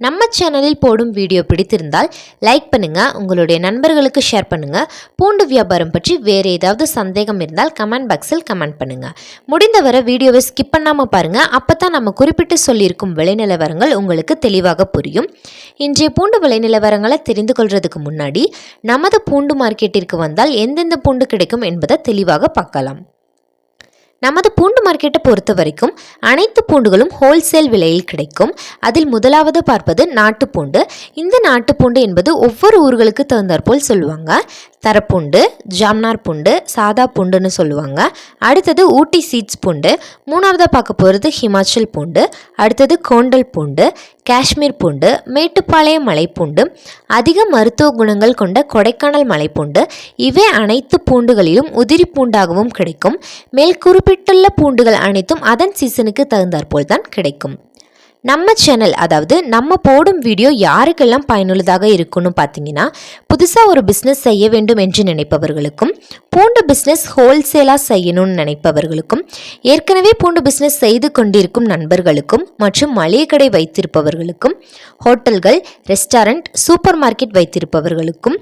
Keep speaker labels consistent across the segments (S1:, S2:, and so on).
S1: நம்ம சேனலில் போடும் வீடியோ பிடித்திருந்தால் லைக் பண்ணுங்கள் உங்களுடைய நண்பர்களுக்கு ஷேர் பண்ணுங்கள் பூண்டு வியாபாரம் பற்றி வேறு ஏதாவது சந்தேகம் இருந்தால் கமெண்ட் பாக்ஸில் கமெண்ட் பண்ணுங்கள் முடிந்தவரை வீடியோவை ஸ்கிப் பண்ணாமல் பாருங்கள் அப்போ தான் நம்ம குறிப்பிட்டு சொல்லியிருக்கும் விளைநிலவரங்கள் உங்களுக்கு தெளிவாக புரியும். இன்றைய பூண்டு விளைநிலவரங்களை தெரிந்து கொள்வதுக்கு முன்னாடி நமது பூண்டு மார்க்கெட்டிற்கு வந்தால் எந்தெந்த பூண்டு கிடைக்கும் என்பதை தெளிவாக பார்க்கலாம். நமது பூண்டு மார்க்கெட்டை பொறுத்த வரைக்கும் அனைத்து பூண்டுகளும் ஹோல்சேல் விலையில் கிடைக்கும். அதில் முதலாவது பார்ப்பது நாட்டுப்பூண்டு. இந்த நாட்டுப்பூண்டு என்பது ஒவ்வொரு ஊர்களுக்கு தகுந்தாற்போல் சொல்லுவாங்க. தரப்பூண்டு ஜாம்னார் பூண்டு சாதா பூண்டுன்னு சொல்லுவாங்க. அடுத்தது ஊட்டி சீட்ஸ் பூண்டு மூணாவதாக பார்க்க போகிறது ஹிமாச்சல் பூண்டு அடுத்தது கோண்டல் பூண்டு காஷ்மீர் பூண்டு மேட்டுப்பாளையம் மலைப்பூண்டு அதிக மருத்துவ குணங்கள் கொண்ட கொடைக்கானல் மலைப்பூண்டு இவை அனைத்து பூண்டுகளிலும் உதிரி பூண்டாகவும் கிடைக்கும். மேல் குறிப்பிட்டுள்ள பூண்டுகள் அனைத்தும் அதன் சீசனுக்கு தகுந்தாற்போல் தான் கிடைக்கும். நம்ம சேனல் அதாவது நம்ம போடும் வீடியோ யாருக்கெல்லாம் பயனுள்ளதாக இருக்குன்னு பார்த்தீங்கன்னா புதுசாக ஒரு பிஸ்னஸ் செய்ய வேண்டும் என்று நினைப்பவர்களுக்கும் பூண்டு பிஸ்னஸ் ஹோல்சேலாக செய்யணும்னு நினைப்பவர்களுக்கும் ஏற்கனவே பூண்டு பிஸ்னஸ் செய்து கொண்டிருக்கும் நண்பர்களுக்கும் மற்றும் மளிகை கடை வைத்திருப்பவர்களுக்கும் ஹோட்டல்கள் ரெஸ்டாரண்ட் சூப்பர் மார்க்கெட் வைத்திருப்பவர்களுக்கும்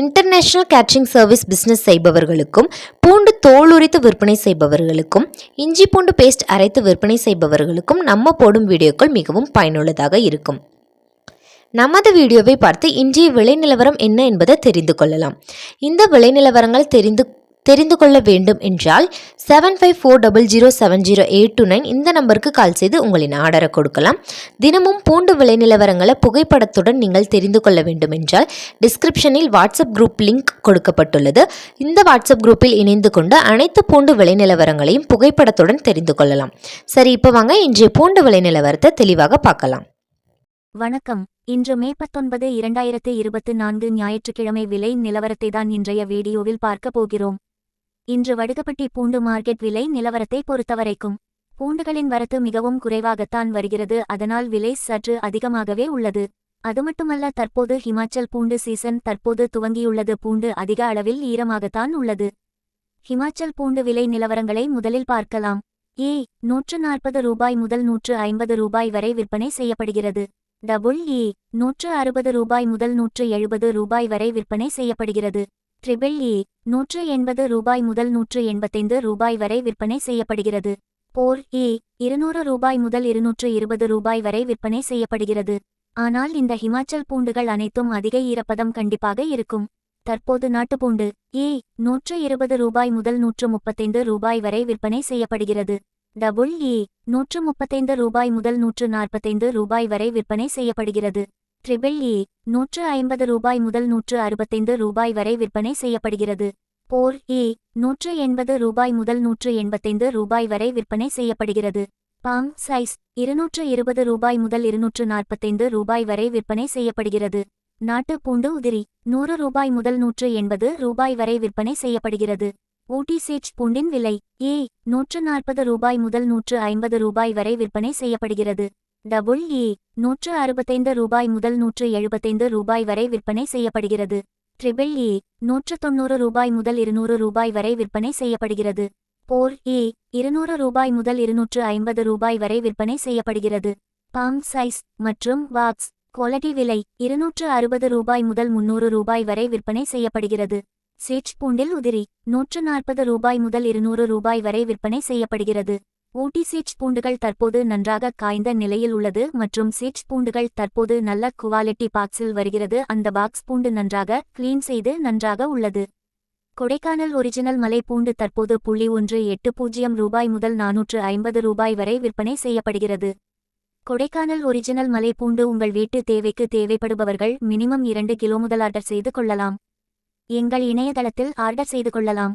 S1: இன்டர்நேஷ்னல் கேட்ரிங் சர்வீஸ் பிஸ்னஸ் செய்பவர்களுக்கும் பூண்டு தோல் உரித்து விற்பனை செய்பவர்களுக்கும் இஞ்சி பூண்டு பேஸ்ட் அரைத்து விற்பனை செய்பவர்களுக்கும் நம்ம போடும் வீடியோக்கள் மிகவும் பயனுள்ளதாக இருக்கும். நமது வீடியோவை பார்த்து இன்றைய விலை நிலவரம் என்ன என்பதை தெரிந்து கொள்ளலாம். இந்த விலை நிலவரங்கள் தெரிந்து தெரிந்து கொள்ள வேண்டும் என்றால் seven five four double zero seven zero eight two nine இந்த நம்பருக்கு கால் செய்து உங்களின் ஆர்டரை கொடுக்கலாம். தினமும் பூண்டு விலை நிலவரங்களை புகைப்படத்துடன் நீங்கள் தெரிந்து கொள்ள வேண்டும் என்றால் டிஸ்கிரிப்ஷனில் வாட்ஸ்அப் குரூப் லிங்க் கொடுக்கப்பட்டுள்ளது. இந்த வாட்ஸ்அப் குரூப்பில் இணைந்து கொண்டு அனைத்து பூண்டு விலை நிலவரங்களையும் புகைப்படத்துடன் தெரிந்து கொள்ளலாம். சரி இப்போ வாங்க இன்றைய பூண்டு விலை நிலவரத்தை தெளிவாக பார்க்கலாம்.
S2: வணக்கம். இன்று மே பத்தொன்பது இரண்டாயிரத்து இருபத்து நான்கு ஞாயிற்றுக்கிழமை விலை நிலவரத்தை தான் இன்றைய வீடியோவில் பார்க்க போகிறோம். இன்று வடுகப்பட்டி பூண்டு மார்க்கெட் விலை நிலவரத்தை பொறுத்தவரைக்கும் பூண்டுகளின் வரத்து மிகவும் குறைவாகத்தான் வருகிறது. அதனால் விலை சற்று அதிகமாகவே உள்ளது. அது மட்டுமல்ல தற்போது ஹிமாச்சல் பூண்டு சீசன் தற்போது துவங்கியுள்ளது. பூண்டு அதிக அளவில் ஈரமாகத்தான் உள்ளது. ஹிமாச்சல் பூண்டு விலை நிலவரங்களை முதலில் பார்க்கலாம். ஏ நூற்று நாற்பது ரூபாய் முதல் நூற்று ஐம்பது ரூபாய் வரை விற்பனை செய்யப்படுகிறது. டபுள் ஏ நூற்று அறுபது ரூபாய் முதல் நூற்று எழுபது ரூபாய் வரை விற்பனை செய்யப்படுகிறது. ட்ரிபிள் ஏ நூற்று எண்பது ரூபாய் முதல் நூற்று எண்பத்தைந்து ரூபாய் வரை விற்பனை செய்யப்படுகிறது. போர் ஏ இருநூறு ரூபாய் முதல் இருநூற்று இருபது ரூபாய் வரை விற்பனை செய்யப்படுகிறது. ஆனால் இந்த ஹிமாச்சல் பூண்டுகள் அனைத்தும் அதிக ஈரப்பதம் கண்டிப்பாக இருக்கும். தற்போது நாட்டுப்பூண்டு ஏ நூற்று இருபது ரூபாய் முதல் நூற்று முப்பத்தைந்து ரூபாய் வரை விற்பனை செய்யப்படுகிறது. டபுள் ஏ நூற்று முப்பத்தைந்து ரூபாய் முதல் நூற்று நாற்பத்தைந்து ரூபாய் வரை விற்பனை செய்யப்படுகிறது. ட்ரிபிள் ஏ e, நூற்று ஐம்பது ரூபாய் முதல் நூற்று அறுபத்தைந்து ரூபாய் வரை விற்பனை செய்யப்படுகிறது. போர் ஏ e, நூற்று எண்பது ரூபாய் முதல் நூற்று எண்பத்தைந்து ரூபாய் வரை விற்பனை செய்யப்படுகிறது. பாம் சைஸ் இருநூற்று இருபது ரூபாய் முதல் இருநூற்று நாற்பத்தைந்து ரூபாய் வரை விற்பனை செய்யப்படுகிறது. நாட்டு பூண்டு உதிரி நூறு ரூபாய் முதல் நூற்று எண்பது ரூபாய் வரை விற்பனை செய்யப்படுகிறது. ஊட்டி சேட்ச் பூண்டின் விலை ஏ நூற்று நாற்பது ரூபாய் முதல் நூற்று ஐம்பது ரூபாய் வரை விற்பனை செய்யப்படுகிறது. டபுள் இ நூற்று அறுபத்தைந்து ரூபாய் முதல் நூற்று எழுபத்தைந்து ரூபாய் வரை விற்பனை செய்யப்படுகிறது. ட்ரிபிள் இ நூற்று தொண்ணூறு ரூபாய் முதல் இருநூறு ரூபாய் வரை விற்பனை செய்யப்படுகிறது. போர் இ இருநூறு ரூபாய் முதல் இருநூற்று ஐம்பது ரூபாய் வரை விற்பனை செய்யப்படுகிறது. பாம் சைஸ் மற்றும் வாக்ஸ் குவாலிட்டி விலை இருநூற்று அறுபது ரூபாய் முதல் முன்னூறு ரூபாய் வரை விற்பனை செய்யப்படுகிறது. சேட்ச் பூண்டில் உதிரி நூற்று நாற்பது ரூபாய் முதல் இருநூறு ரூபாய் வரை விற்பனை செய்யப்படுகிறது. ஊட்டி சீட்ச் பூண்டுகள் தற்போது நன்றாக காய்ந்த நிலையில் உள்ளது மற்றும் சீட்ச் பூண்டுகள் தற்போது நல்ல குவாலிட்டி பாக்ஸில் வருகிறது. அந்த பாக்ஸ் பூண்டு நன்றாக கிளீன் செய்து நன்றாக உள்ளது. கொடைக்கானல் ஒரிஜினல் மலை பூண்டு தற்போது புள்ளி ஒன்று எட்டு பூஜ்ஜியம் ரூபாய் முதல் நானூற்று ஐம்பது ரூபாய் வரை விற்பனை செய்யப்படுகிறது. கொடைக்கானல் ஒரிஜினல் மலை பூண்டு உங்கள் வீட்டு தேவைக்கு தேவைப்படுபவர்கள் மினிமம் இரண்டு கிலோ முதல் ஆர்டர் செய்து கொள்ளலாம். எங்கள் இணையதளத்தில் ஆர்டர் செய்து கொள்ளலாம்.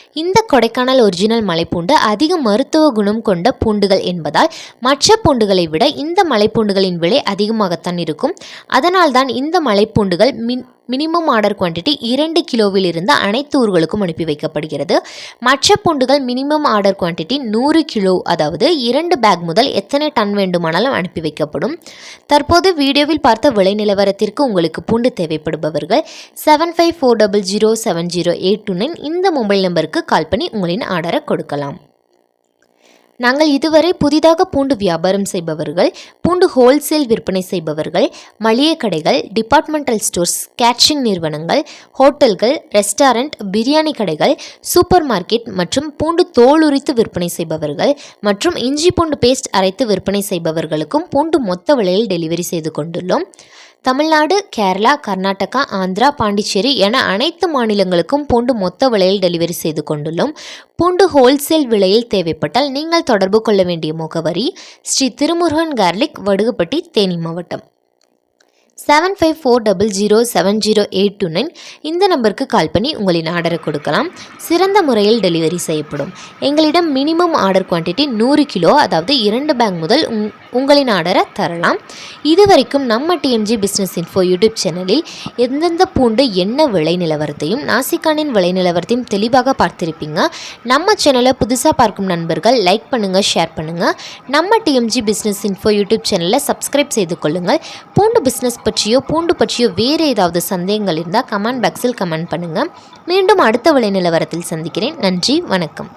S1: இந்த கொடைக்கானல் ஒரிஜினல் மலைப்பூண்டு அதிக மருத்துவ குணம் கொண்ட பூண்டுகள் என்பதால் மற்ற பூண்டுகளை விட இந்த மலைப்பூண்டுகளின் விலை அதிகமாகத்தான் இருக்கும். அதனால்தான் இந்த மலைப்பூண்டுகள் மின் மினிமம் ஆர்டர் குவான்டிட்டி இரண்டு கிலோவில் இருந்து அனைத்து ஊர்களுக்கும் அனுப்பி வைக்கப்படுகிறது. மற்ற பூண்டுகள் மினிமம் ஆர்டர் குவான்டிட்டி நூறு கிலோ அதாவது இரண்டு பேக் முதல் எத்தனை டன் வேண்டுமானாலும் அனுப்பி வைக்கப்படும். தற்போது வீடியோவில் பார்த்த விலை நிலவரத்திற்கு உங்களுக்கு பூண்டு தேவைப்படுபவர்கள் seven five four double zero seven zero eight two nine இந்த மொபைல் நம்பருக்கு கால் பண்ணி உங்களின் ஆர்டரை கொடுக்கலாம். நாங்கள் இதுவரை புதிதாக பூண்டு வியாபாரம் செய்பவர்கள் பூண்டு ஹோல்சேல் விற்பனை செய்பவர்கள் மளிகை கடைகள் டிபார்ட்மெண்டல் ஸ்டோர்ஸ் கேட்ரிங் நிறுவனங்கள் ஹோட்டல்கள் ரெஸ்டாரண்ட் பிரியாணி கடைகள் சூப்பர் மார்க்கெட் மற்றும் பூண்டு தோல் உரித்து விற்பனை செய்பவர்கள் மற்றும் இஞ்சி பூண்டு பேஸ்ட் அரைத்து விற்பனை செய்பவர்களுக்கும் பூண்டு மொத்த விலையில் டெலிவரி செய்து கொண்டுள்ளோம். தமிழ்நாடு கேரளா கர்நாடகா ஆந்திரா பாண்டிச்சேரி என அனைத்து மாநிலங்களுக்கும் பூண்டு மொத்த விலையில் டெலிவரி செய்து கொண்டுள்ளோம். பூண்டு ஹோல்சேல் விலையில் தேவைப்பட்டால் நீங்கள் தொடர்பு கொள்ள வேண்டிய முகவரி ஸ்ரீ திருமுருகன் கார்லிக் வடுகுப்பட்டி தேனி மாவட்டம். Seven five four double zero seven zero eight two nine இந்த நம்பருக்கு கால் பண்ணி உங்களின் ஆர்டரை கொடுக்கலாம். சிறந்த முறையில் டெலிவரி செய்யப்படும். எங்களிடம் மினிமம் ஆர்டர் குவான்டிட்டி நூறு கிலோ அதாவது இரண்டு பேங்க் முதல் உங் உங்களின் ஆர்டரை தரலாம். இதுவரைக்கும் நம்ம டிஎம்ஜி பிஸ்னஸ் இன்ஃபோ யூடியூப் சேனலில் எந்தெந்த பூண்டு என்ன விலை நிலவரத்தையும் நாசிக்கானின் விலை நிலவரத்தையும் தெளிவாக பார்த்திருப்பீங்க. நம்ம சேனலை புதுசாக பார்க்கும் நண்பர்கள் லைக் பண்ணுங்கள் ஷேர் பண்ணுங்கள் நம்ம டிஎம்ஜி பிஸ்னஸ் இன்ஃபோ யூடியூப் சேனலை சப்ஸ்கிரைப் செய்து கொள்ளுங்கள். பூண்டு பிஸ்னஸ் பற்றியோ பூண்டு பற்றியோ வேறு ஏதாவது சந்தேகங்கள் இருந்தால் கமெண்ட் பாக்ஸில் கமெண்ட் பண்ணுங்கள் மீண்டும் அடுத்த விலை நிலவரத்தில் சந்திக்கிறேன். நன்றி வணக்கம்.